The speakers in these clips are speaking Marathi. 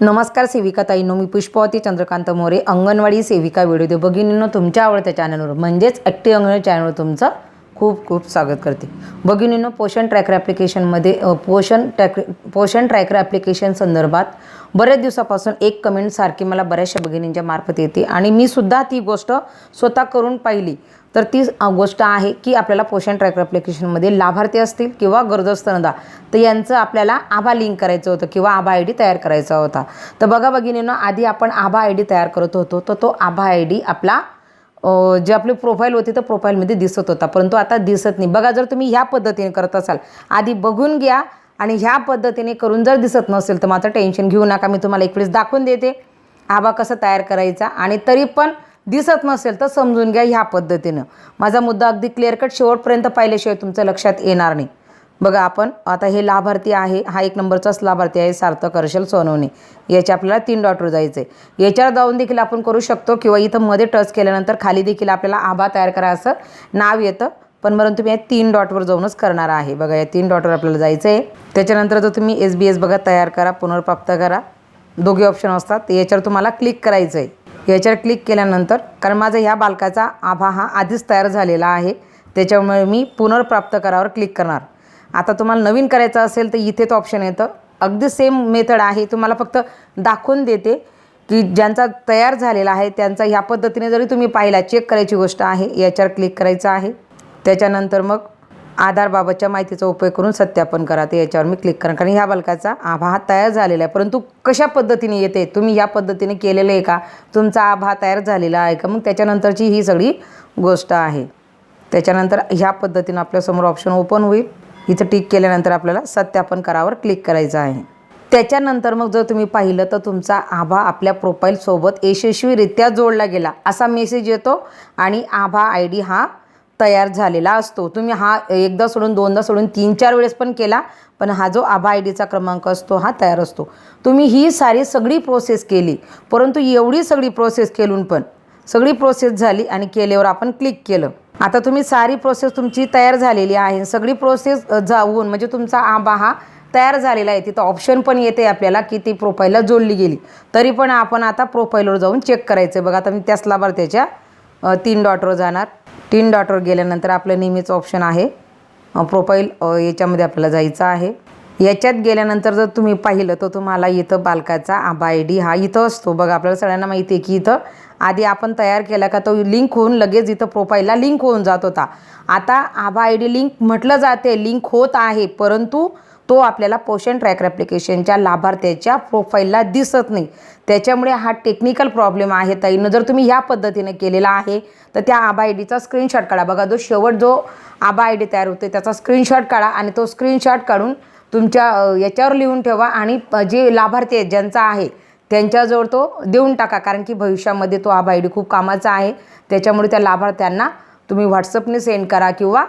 नमस्कार सेविका ताईनो मी पुष्पावती चंद्रकांत मोरे अंगणवाडी सेविका व्हिडिओ दे भगिनींनो तुमच्या आवडत्या चॅनलवर म्हणजेच ॲक्टिव्ह अंगणवाडी चॅनलवर तुमचं खूप खूप स्वागत करते. भगिनीनं पोषण ट्रॅकर ॲप्लिकेशनमध्ये पोषण ट्रॅक पोषण ट्रॅकर ॲप्लिकेशन संदर्भात बऱ्याच दिवसापासून एक कमेंट सारखी मला बऱ्याचशा भगिनींच्या मार्फत येते आणि मी सुद्धा ती गोष्ट स्वतः करून पाहिली. तर ती गोष्ट आहे की आपल्याला पोषण ट्रॅकर ॲप्लिकेशनमध्ये लाभार्थी असतील किंवा गरजस्त स्तनदा तर यांचं आपल्याला आभा लिंक करायचं होतं किंवा आभा आय डी तयार करायचा होता. तर बघा भगिनीनं आधी आपण आभा आय डी तयार करत होतो तर तो आभा आय डी आपला जे आपले प्रोफाईल होते तर प्रोफाईलमध्ये दिसत होता. परंतु आता दिसत नाही. बघा जर तुम्ही ह्या पद्धतीने करत असाल आधी बघून घ्या आणि ह्या पद्धतीने करून जर दिसत नसेल तर माझं टेन्शन घेऊ नका. मी तुम्हाला एक वेळेस दाखवून देते. आबा कसं तयार करायचा. आणि तरी पण दिसत नसेल तर समजून घ्या ह्या पद्धतीनं. माझा मुद्दा अगदी क्लिअर कट शेवटपर्यंत पाहिल्याशिवाय तुमचं लक्षात येणार नाही. बघा आपण आता हे लाभार्थी आहे हा एक नंबरचाच लाभार्थी आहे सार्थक हर्षल सोनवणे. याच्या आपल्याला तीन डॉटवर जायचं. आहे याच्यावर जाऊन देखील आपण करू शकतो किंवा इथं मध्ये टच केल्यानंतर खाली देखील आपल्याला आभा तयार करा असं नाव येतं. पण परंतु मी या तीन डॉटवर जाऊनच करणार आहे. बघा या तीन डॉटवर आपल्याला जायचं आहे त्याच्यानंतर जर तुम्ही एस बी एस बघा तयार करा पुनर्प्राप्त करा. दोघे ऑप्शन असतात. याच्यावर तुम्हाला क्लिक करायचं आहे याच्यावर क्लिक केल्यानंतर कारण माझा ह्या बालकाचा आभा हा आधीच तयार झालेला आहे. त्याच्यामुळे मी पुनर्प्राप्त करावर क्लिक करणार. आता तुम्हाला नवीन करायचं असेल तर इथेच ऑप्शन येतं. अगदी सेम मेथड आहे. तुम्हाला फक्त दाखवून देते की ज्यांचा तयार झालेला आहे त्यांचा ह्या पद्धतीने जरी तुम्ही पाहिला चेक करायची गोष्ट आहे याच्यावर क्लिक करायचं आहे. त्याच्यानंतर मग आधारबाबतच्या माहितीचा उपयोग करून सत्यापन करा. ते याच्यावर मी क्लिक करा. कारण ह्या बालकाचा आभा हा तयार झालेला आहे. परंतु कशा पद्धतीने येते? तुम्ही या पद्धतीने केलेलं आहे का? तुमचा आभा तयार झालेला आहे का? मग त्याच्यानंतरची ही सगळी गोष्ट आहे. त्याच्यानंतर ह्या पद्धतीनं आपल्यासमोर ऑप्शन ओपन होईल. इथं टिक केल्यानंतर आपल्याला सत्यापन करावर क्लिक करायचं आहे. त्याच्यानंतर मग जर तुम्ही पाहिलं तर तुमचा आभा आपल्या प्रोफाईलसोबत यशस्वीरित्या जोडला गेला असा मेसेज येतो आणि आभा आय डी हा तयार झालेला असतो. तुम्ही हा एकदा सोडून दोनदा सोडून तीन चार वेळेस पण केला पण हा जो आभा आय डीचा क्रमांक असतो हा तयार असतो. तुम्ही ही सारी सगळी प्रोसेस केली परंतु एवढी सगळी प्रोसेस केलून पण सगळी प्रोसेस झाली आणि केल्यावर आपण क्लिक केलं. आता तुम्ही सारी प्रोसेस तुमची तयार झालेली आहे. सगळी प्रोसेस जाऊन म्हणजे तुमचा आंबा हा तयार झालेला आहे. तिथं ऑप्शन पण येते आपल्याला की ती प्रोफाईलला जोडली गेली. तरी पण आपण आता प्रोफाईलवर जाऊन चेक करायचं बघा आता मी त्याच लाभार्थ्याच्या तीन डॉटवर जाणार. तीन डॉटवर गेल्यानंतर आपलं नेहमीचं ऑप्शन आहे. प्रोफाईल याच्यामध्ये आपल्याला जायचं आहे. याच्यात गेल्यानंतर जर तुम्ही पाहिलं तर तुम्हाला इथं बालकाचा आबा आय डी हा इथं असतो. बघा आपल्याला सगळ्यांना माहिती आहे की इथं आधी आपण तयार केला का तो लिंक होऊन लगेच इथं प्रोफाईलला लिंक होऊन जात होता. आता आबा आय डी लिंक म्हटलं जाते लिंक होत आहे परंतु तो आपल्याला पोषण ट्रॅकर ॲप्लिकेशनच्या लाभार्थ्याच्या प्रोफाईलला दिसत नाही. त्याच्यामुळे हा टेक्निकल प्रॉब्लेम आहे. ताईनं जर तुम्ही ह्या पद्धतीने केलेला आहे तर त्या आबा आय डीचा स्क्रीनशॉट काढा. बघा जो शेवट जो आबा आय डी तयार होते त्याचा स्क्रीनशॉट काढा आणि तो स्क्रीनशॉट काढून तुमच्या याच्यावर लिहून ठेवा आणि जे लाभार्थी आहेत ज्यांचा आहे त्यांच्याजवळ तो देऊन टाका. कारण की भविष्यामध्ये तो आभ आय डी खूप कामाचा आहे. त्याच्यामुळे त्या लाभार्थ्यांना तुम्ही व्हॉट्सअपने सेंड करा किंवा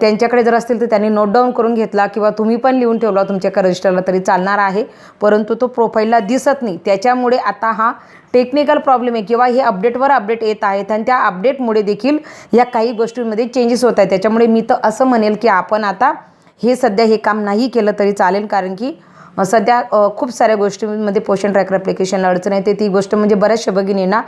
त्यांच्याकडे जर असतील तर त्यांनी नोट डाऊन करून घेतला किंवा तुम्ही पण लिहून ठेवला तुमच्या रजिस्टरला तरी चालणार आहे. परंतु तो प्रोफाईलला दिसत नाही. त्याच्यामुळे आता हा टेक्निकल प्रॉब्लेम आहे किंवा हे अपडेटवर अपडेट येत आहेत आणि त्या अपडेटमुळे देखील या काही गोष्टींमध्ये चेंजेस होत आहेत. त्याच्यामुळे मी तर असं म्हणेल की आपण आता हे सध्या हे काम नाही केलं तरी चालेल कारण की सध्या खूप साऱ्या गोष्टींमध्ये पोषण ट्रॅकर ॲप्लिकेशनला अडचण येते. ती गोष्ट म्हणजे बऱ्याचशा भगिनींना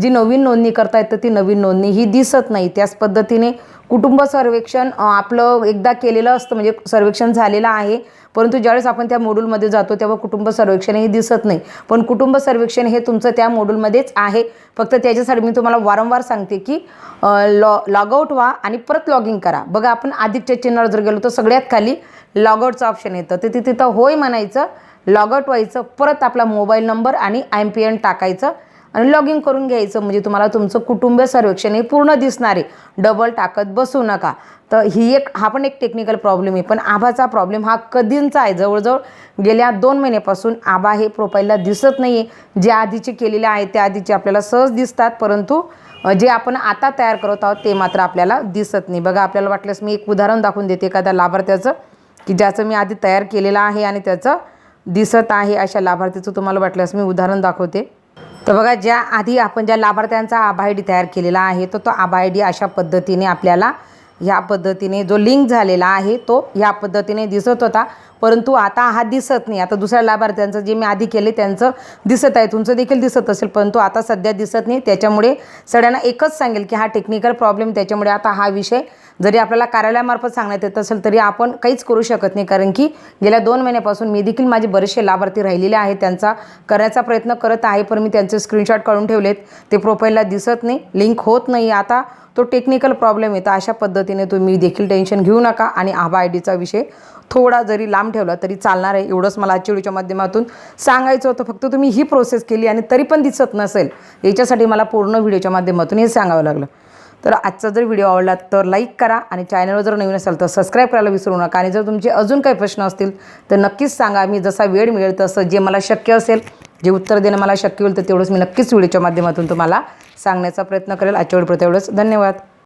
जी नवीन नोंदणी करता येतं ती नवीन नोंदणी ही दिसत नाही. त्याच पद्धतीने कुटुंब सर्वेक्षण आपलं एकदा केलेलं असतं म्हणजे सर्वेक्षण झालेलं आहे. परंतु ज्यावेळेस आपण त्या मॉड्यूलमध्ये जातो तेव्हा कुटुंब सर्वेक्षण हे दिसत नाही. पण कुटुंब सर्वेक्षण हे तुमचं त्या मॉड्यूलमध्येच आहे. फक्त त्याच्यासाठी मी तुम्हाला वारंवार सांगते की लॉ लॉगआउट व्हा आणि परत लॉगिंग करा. बघा आपण आदित्य चिन्हावर जर गेलो तर सगळ्यात खाली लॉगआउटचं ऑप्शन येतं. ते तिथे तिथं होय म्हणायचं लॉगआउट व्हायचं परत आपला मोबाईल नंबर आणि एम पी एन टाकायचं. आणि लॉग इन करून घ्यायचं. म्हणजे तुम्हाला तुमचं कुटुंब सर्वेक्षण हे पूर्ण दिसणार. आहे डबल टाकत बसू नका. तर ही एक हा पण एक टेक्निकल प्रॉब्लेम आहे. पण आभाचा प्रॉब्लेम हा कधींचा आहे? जवळजवळ गेल्या दोन महिन्यापासून आभा हे प्रोफाईलला दिसत नाही आहे जे आधीचे केलेले आहे त्या आधीचे आपल्याला सहज दिसतात. परंतु जे आपण आता तयार करत आहोत ते मात्र आपल्याला दिसत नाही. बघा आपल्याला वाटल्यास मी एक उदाहरण दाखवून देते. एखाद्या लाभार्थ्याचं की ज्याचं मी आधी तयार केलेलं आहे आणि त्याचं दिसत आहे अशा लाभार्थीचं तुम्हाला वाटल्यास मी उदाहरण दाखवते. तर बघा ज्या आधी आपण ज्या लाभार्थ्यांचा आभा आय डी तयार केलेला आहे तर तो आभा आय डी अशा पद्धतीने आपल्याला ह्या पद्धतीने जो लिंक झालेला आहे तो ह्या पद्धतीने दिसत होता. परंतु आता हा दिसत नाही. आता दुसऱ्या लाभार्थ्यांचं जे मी आधी केले त्यांचं दिसत आहे. तुमचं देखील दिसत असेल परंतु आता सध्या दिसत नाही. त्याच्यामुळे सगळ्यांना एकच सांगेल की हा टेक्निकल प्रॉब्लेम त्याच्यामुळे आता हा विषय जरी आपल्याला कार्यालयामार्फत सांगण्यात येत असेल तरी आपण काहीच करू शकत नाही. कारण की गेल्या दोन महिन्यापासून मी देखील माझे बरेचसे लाभार्थी राहिलेले आहेत. त्यांचा करण्याचा प्रयत्न करत आहे पण मी त्यांचे स्क्रीनशॉट काढून ठेवलेत. ते प्रोफाईलला दिसत नाही. लिंक होत नाही. आता तो टेक्निकल प्रॉब्लेम येतो. अशा पद्धतीने तुम्ही देखील टेन्शन घेऊ नका आणि आभा आय डीचा विषय थोडा जरी लांब ठेवला तरी चालणार आहे. एवढंच मला आजच्या व्हिडिओच्या माध्यमातून सांगायचं होतं. फक्त तुम्ही ही प्रोसेस केली आणि तरी पण दिसत नसेल याच्यासाठी मला पूर्ण व्हिडिओच्या माध्यमातून हे सांगावं लागलं. तर आजचा जर व्हिडिओ आवडला तर लाईक करा आणि चॅनलवर जर नवीन असेल तर सबस्क्राईब करायला विसरू नका. आणि जर तुमचे अजून काही प्रश्न असतील तर नक्कीच सांगा. मी जसा वेळ मिळेल तसं जे मला शक्य असेल जे उत्तर देणं मला शक्य होईल तर तेवढंच मी नक्कीच व्हिडिओच्या माध्यमातून तुम्हाला सांगण्याचा प्रयत्न करेल. आजच्या व्हिडिओ एवढंच धन्यवाद.